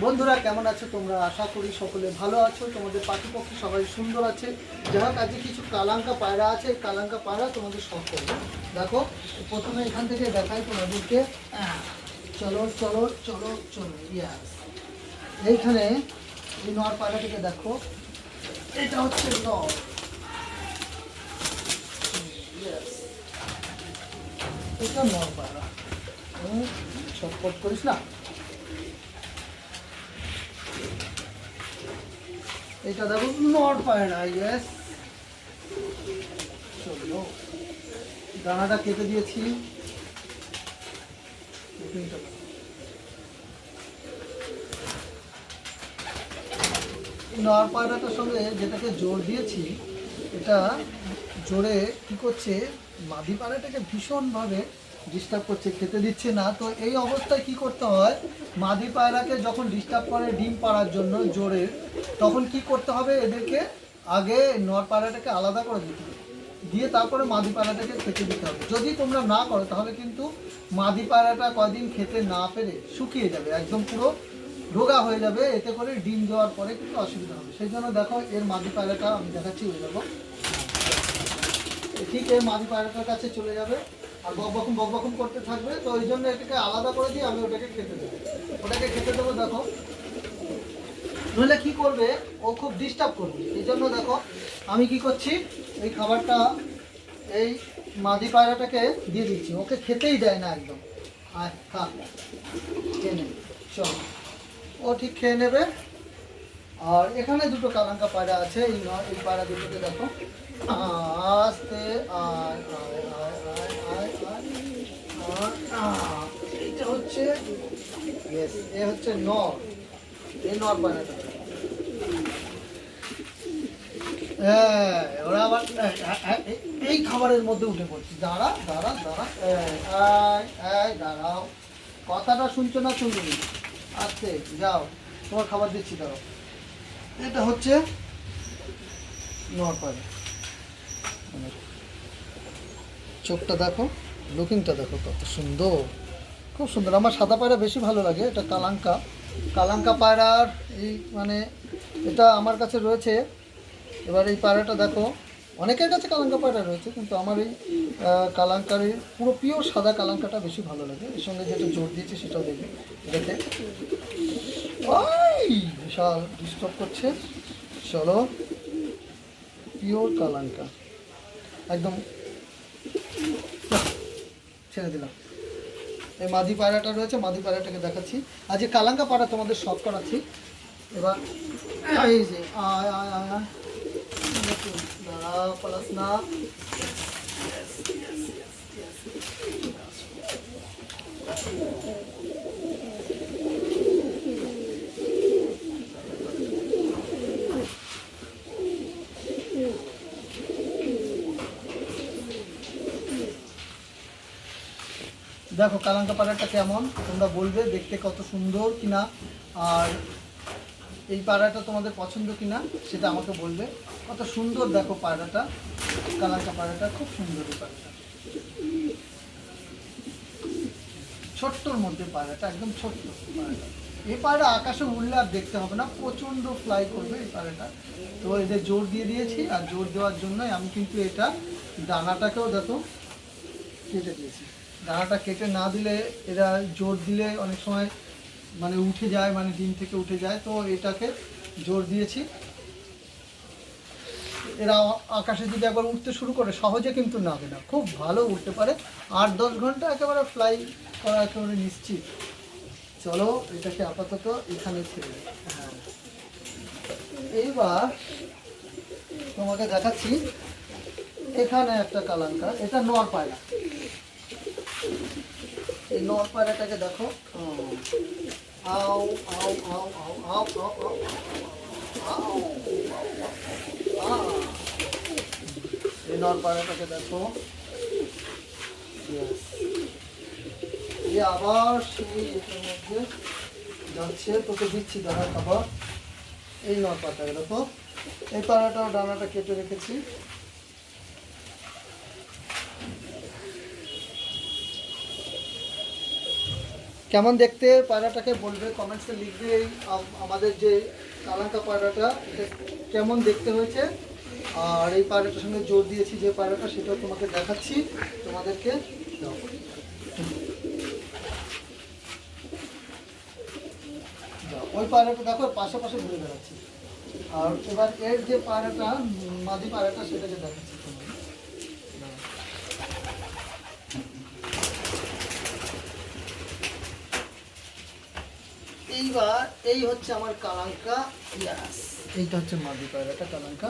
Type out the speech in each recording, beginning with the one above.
বন্ধুরা কেমন আছো তোমরা? আশা করি সকলে ভালো আছো। তোমাদের পাখিপক্ষী সবাই সুন্দর আছে। হোক আজকে কিছু কালাঙ্কা পায়রা আছে। কালাঙ্কা পায়রা তোমাদের শখ করবে। দেখো প্রথমে এখান থেকে দেখাই তোমাদেরকে। আহ, চলো চলো চলো চলো ইয়াস এইখানে এই নর পায়রাটিকে দেখো। এটা হচ্ছে নর. এটা নর পায়রা। ছটপট করিস না? এটা দেখো নট পায়রা ইয়েস চলো, দানাটা কেটে দিয়েছি। নর পায়রাটার সঙ্গে যেটাকে জোর দিয়েছি, এটা জোরে কি করছে, মাদি পায়রাটাকে ভীষণভাবে ডিস্টার্ব করছে, খেতে দিচ্ছে না। তো এই অবস্থায় কি করতে হয়? মাদি পায়রাকে যখন ডিস্টার্ব করে ডিম পাড়ার জন্য জোরে, তখন কি করতে হবে? এদেরকে আগে নর পায়রাটাকে আলাদা করে দিতে হবে। দিয়ে তারপরে মাদি পায়রাটাকে খেতে দিতে হবে। যদি তোমরা না করো, তাহলে কিন্তু মাদি পায়রাটা কয়দিন খেতে না পেরে শুকিয়ে যাবে, একদম পুরো রোগা হয়ে যাবে। এতে করে ডিম দেওয়ার পরে কিন্তু অসুবিধা হবে। সেই জন্য দেখো, এর মাদি পায়রাটা আমি দেখাচ্ছি হয়ে যাব ঠিক এই মাদি পায়রাটার কাছে চলে যাবে। আর বক বকম বক বকম করতে থাকবে, তো ওই জন্য এটাকে আলাদা করে দিয়ে আমি ওটাকে খেতে দেবো। ওটাকে খেতে দেবো, দেখো। নইলে কি করবে? ও খুব ডিস্টার্ব করবে। এই জন্য দেখো, আমি কি করছি? এই খাবারটা এই মাদি পায়রাটাকে দিয়ে দিচ্ছি। ওকে খেতেই দেয় না একদম। আয়, খা। খেয়ে নে। চল। ও ঠিক খেয়ে নেবে। আর এখানে দুটো কালাঙ্কা পায়রা আছে। এই ন- এই পায়রা দুটোকে দেখো। আস্তে আয় আয় আয় আয় আয় আর, আহ, এইটা হচ্ছে? এ হচ্ছে নর। এই নর পায়রাটা হ্যাঁ ওরা আবার এই, এই, এই, এই খাবারের মধ্যে উঠে পড়ছি। দাঁড়া দাঁড়া দাঁড়া। এই, দাঁড়াও। কথাটা শুনছো না শুনবি? আস্তে যাও। তোমার খাবার দিচ্ছি দাঁড়াও। এটা হচ্ছে নরপাড়ে চোখটা দেখো লুকিংটা দেখো কত সুন্দর। খুব সুন্দর। আমার সাদা পায়রা বেশি ভালো লাগে এটা কালাঙ্কা। কালাঙ্কা পায়রার এই মানে এটা আমার কাছে রয়েছে। এবার এই পায়রাটা দেখো অনেকের কাছে কালাঙ্কা পায়রা রয়েছে কিন্তু আমার এই আহ, কালাঙ্কার পুরো পিওর সাদা কালাঙ্কাটা বেশি ভালো লাগে। এর সঙ্গে যেটা জোর দিয়েছে সেটাও দেখবে। দেখে ওই বিশাল ডিস্টার্ব করছে। চলো পিওর কালাঙ্কা। একদম ছেড়ে দিলাম। এই মাদি পায়রাটা রয়েছে, মাদি পায়রাটাকে দেখাচ্ছি। আর যে কালাঙ্কা পাড়া তোমাদের শখ করাচ্ছি। এবার এই যে, আয় আয় আয় না দেখো কালাঙ্কা পাড়াটা কেমন? তোমরা বলবে দেখতে কত সুন্দর কিনা, আর এই পাড়াটা তোমাদের পছন্দ কিনা সেটা আমাকে বলবে। কত সুন্দর দেখো পাড়াটা, কালাঙ্কা পায়রাটা খুব সুন্দর পায়রাটা ছোট্টর মধ্যে পায়রাটা একদম ছোট্ট পায়রাটা এই পায়রা আকাশে উড়লে আর দেখতে হবে না, প্রচণ্ড ফ্লাই করবে এই পায়রাটা তো এদের জোর দিয়ে দিয়েছি, আর জোর দেওয়ার জন্যই আমি কিন্তু এটা দানাটাকেও দেখো কেটে দিয়েছি। দানাটা কেটে না দিলে, এরা জোর দিলে অনেক সময় মানে উঠে যায় মানে ডিম থেকে উঠে যায়। তো এটাকে জোর দিয়েছি। এরা আকাশে যদি একবার উঠতে শুরু করে, সহজে কিন্তু নামে না। খুব ভালো উঠতে পারে। আট, দশ ঘণ্টা একেবারে ফ্লাই করা একেবারে নিশ্চিত। চলো, এটাকে আপাতত এখানে ছেড়ে হ্যাঁ। এইবার তোমাকে দেখাচ্ছি, এখানে একটা কালাঙ্কা এটা নর পায়রা। এই নর পায়রাটাকে দেখো আও আও আও আও আও আও আও এই নর পায়রাটাকে দেখো. আবার সেই মধ্যে যাচ্ছে তোকে দিচ্ছি দানা খাবার এই নর পাতাকে দেখো এই পাড়াটাও ডানাটা কেটে রেখেছি কেমন দেখতে পায়রাটাকে বলবে? কমেন্টসে লিখবে এই আমাদের যে কালাঙ্কা পায়রাটা কেমন দেখতে হয়েছে? আর এই পায়রাটার সঙ্গে জোর দিয়েছি যে পায়রাটা, সেটাও তোমাকে দেখাচ্ছি। তোমাদেরকে। ওই পায়রাটা দেখো পাশে পাশে ঘুরে বেড়াচ্ছে। আর এবার এর যে পায়রাটা, মাদি পায়রাটা, সেটাকে দেখাচ্ছি তোমাকে। এইবার এই হচ্ছে আমার কালাঙ্কা ইয়াস। এইটা হচ্ছে মাদি পায়রাটা, কালাঙ্কা।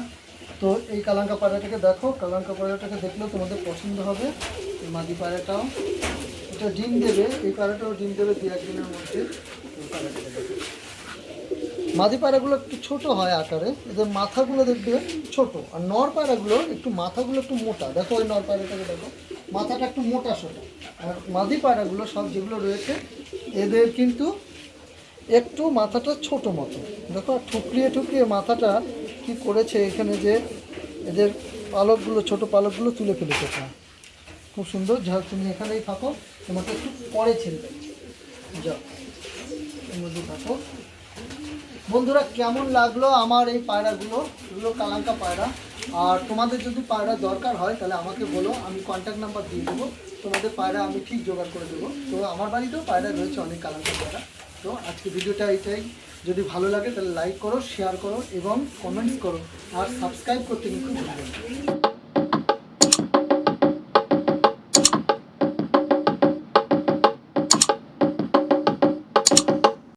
তো এই কালাঙ্কা পায়রাটাকে দেখো, কালাঙ্কা পায়রাটাকে দেখলেও তোমাদের পছন্দ হবে, এই মাদি পায়রাটাও। এটা ডিম দেবে, এই পায়রাটাও ডিম দেবে দু একদিনের মধ্যে। মাদি পায়রাগুলো একটু ছোট হয় আকারে, এদের মাথাগুলো দেখবে ছোট, আর নর পায়রাগুলো একটু মাথাগুলো একটু মোটা। দেখো ওই নর পায়রাটাকে দেখো। মাথাটা একটু মোটা সোটা। আর মাদি পায়রাগুলো সব যেগুলো রয়েছে, এদের কিন্তু একটু মাথাটা ছোট মতো। দেখো ঠুকরিয়ে ঠুকরিয়ে মাথাটা কি করেছে এখানে যে এদের পালকগুলো, ছোট পালকগুলো তুলে ফেলেছে খুব সুন্দর। যা তুমি এখানেই থাকো। তোমাকে একটু পরে ছেড়ে যাও থাকো। বন্ধুরা, কেমন লাগল আমার এই পায়রাগুলো? এগুলো কালাঙ্কা পায়রা। আর তোমাদের যদি পায়রা দরকার হয়, তাহলে আমাকে বলো। আমি কন্ট্যাক্ট নাম্বার দিয়ে দেবো। তোমাদের পায়রা আমি ঠিক জোগাড় করে দেবো। তো আমার বাড়িতেও পায়রা রয়েছে, অনেক কালাঙ্কা পায়রা। তো আজকে ভিডিওটা এটাই। যদি ভালো লাগে তাহলে লাইক করো শেয়ার করো এবং কমেন্টস করো। আর সাবস্ক্রাইব করতে কিন্তু ভুলবেন।